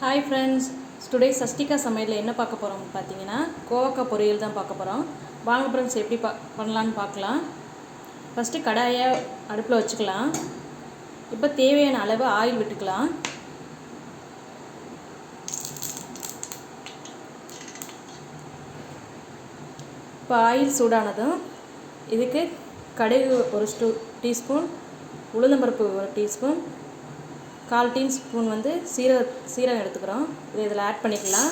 Hi friends today Shashtika சமையலில் என்ன பார்க்க போகிறோம் பார்த்தீங்கன்னா கோவக்காய் பொரியல் தான் பார்க்க போகிறோம் வாங்க ஃப்ரெண்ட்ஸ் எப்படி பா பண்ணலான்னு பார்க்கலாம். ஃபஸ்ட்டு கடாயை அடுப்பில் வச்சுக்கலாம். இப்போ தேவையான அளவு ஆயில் விட்டுக்கலாம். இப்போ ஆயில் சூடானதும் இதுக்கு கடுகு ஒரு ஸ்டூ டீஸ்பூன் உளுந்தம்பருப்பு ஒரு டீஸ்பூன் கால் டீஸ்பூன் வந்து சீரக சீரகம் எடுத்துக்கிறோம். இது இதில் ஆட் பண்ணிக்கலாம்.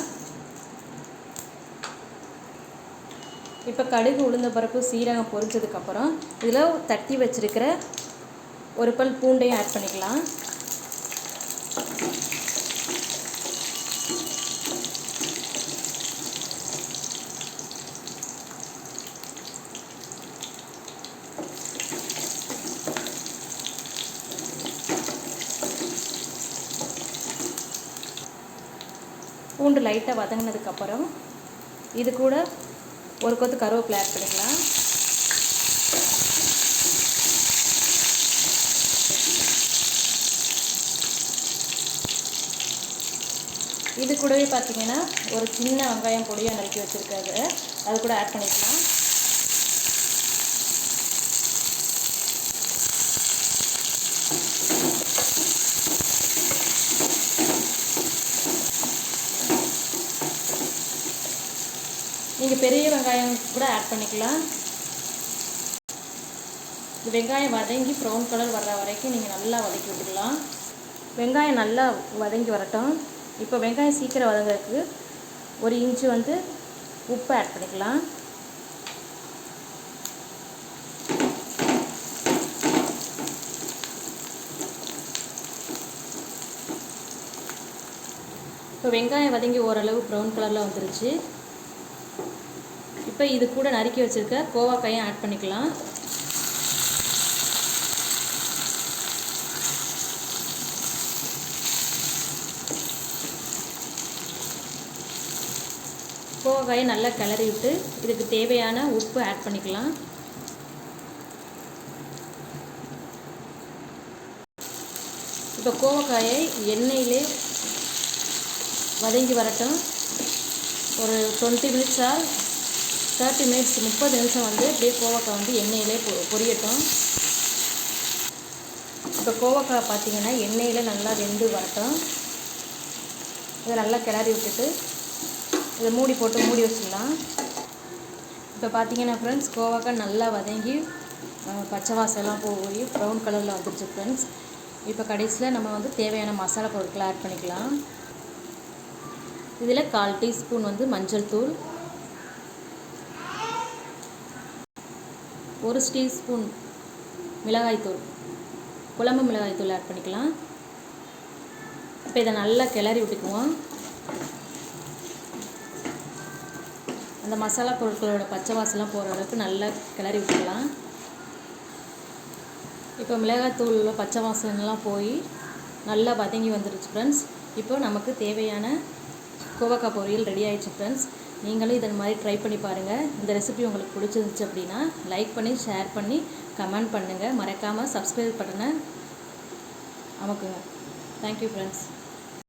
இப்போ கடுகு உளுந்த பருப்பு சீரகம் பொரிச்சதுக்கப்புறம் இதில் தட்டி வச்சுருக்கிற ஒரு பல் பூண்டையும் ஆட் பண்ணிக்கலாம். பூண்டு லைட்டாக வதங்கினதுக்கப்புறம் இது கூட ஒரு கொத்து கருவேப்பிலை ஆட் பண்ணிக்கலாம். இது கூடவே பார்த்தீங்கன்னா ஒரு சின்ன வெங்காயம் பொடியாக நறுக்கி வச்சுருக்காது அது கூட ஆட் பண்ணிக்கலாம். நீங்கள் பெரிய வெங்காயம் கூட ஆட் பண்ணிக்கலாம். இந்த வெங்காயம் வதங்கி ப்ரௌன் கலர் வர்ற வரைக்கும் நீங்கள் நல்லா வதக்கி விட்டுக்கலாம். வெங்காயம் நல்லா வதங்கி வரட்டும். இப்போ வெங்காயம் சீக்கிரம் வதங்கிறதுக்கு ஒரு இன்ச்சு வந்து உப்பு ஆட் பண்ணிக்கலாம். இப்போ வெங்காயம் வதங்கி ஓரளவு ப்ரௌன் கலரில் வந்துருச்சு. இப்போ இது கூட நறுக்கி வச்சுருக்க கோவாக்காயும் ஆட் பண்ணிக்கலாம். கோவக்காயை நல்லா கிளறி விட்டு இதுக்கு தேவையான உப்பு ஆட் பண்ணிக்கலாம். இப்போ கோவக்காயை எண்ணெயிலே வதங்கி வரட்டும். ஒரு டுவெண்ட்டி மினிட்ஸாக தேர்ட்டி மினிட்ஸ் முப்பது நிமிஷம் வந்து அப்படியே கோவக்காய் வந்து எண்ணெயிலே பொ பொரியட்டும். இப்போ கோவக்காய் பார்த்தீங்கன்னா எண்ணெயில் நல்லா வெந்து வரட்டும். இதை நல்லா கிளறி விட்டுட்டு இதை மூடி போட்டு மூடி வச்சிடலாம். இப்போ பார்த்தீங்கன்னா ஃப்ரெண்ட்ஸ் கோவக்காய் நல்லா வதங்கி பச்சை வாசலாம் போய் ப்ரௌன் கலரில் வந்துருச்சு ஃப்ரெண்ட்ஸ் இப்போ கடைசியில் நம்ம வந்து தேவையான மசாலா பொருட்களை ஆட் பண்ணிக்கலாம். இதில் கால் டீஸ்பூன் வந்து மஞ்சள் தூள் ஒரு டீஸ்பூன் மிளகாய்த்தூள் குழம்பு மிளகாய்த்தூள் ஆட் பண்ணிக்கலாம். இப்போ இதை நல்லா கிளறி விட்டுக்குவோம். அந்த மசாலா பொருட்களோட பச்சை வாசலாம் போகிற அளவுக்கு நல்லா கிளறி விட்டுக்கலாம். இப்போ மிளகாய்த்தூள் பச்சை வாசனெலாம் போய் நல்லா வதங்கி வந்துருச்சு ஃப்ரெண்ட்ஸ் இப்போ நமக்கு தேவையான கோவக்காய் பொரியல் ரெடி ஆயிடுச்சு ஃப்ரெண்ட்ஸ் நீங்களும் இதன் மாதிரி ட்ரை பண்ணி பாருங்கள் இந்த ரெசிபி உங்களுக்கு பிடிச்சிருந்துச்சு அப்படின்னா லைக் பண்ணி ஷேர் பண்ணி கமெண்ட் பண்ணுங்கள் மறக்காமல் சப்ஸ்கிரைப் பட்டனை அமக்குங்க தேங்க்யூ ஃப்ரெண்ட்ஸ்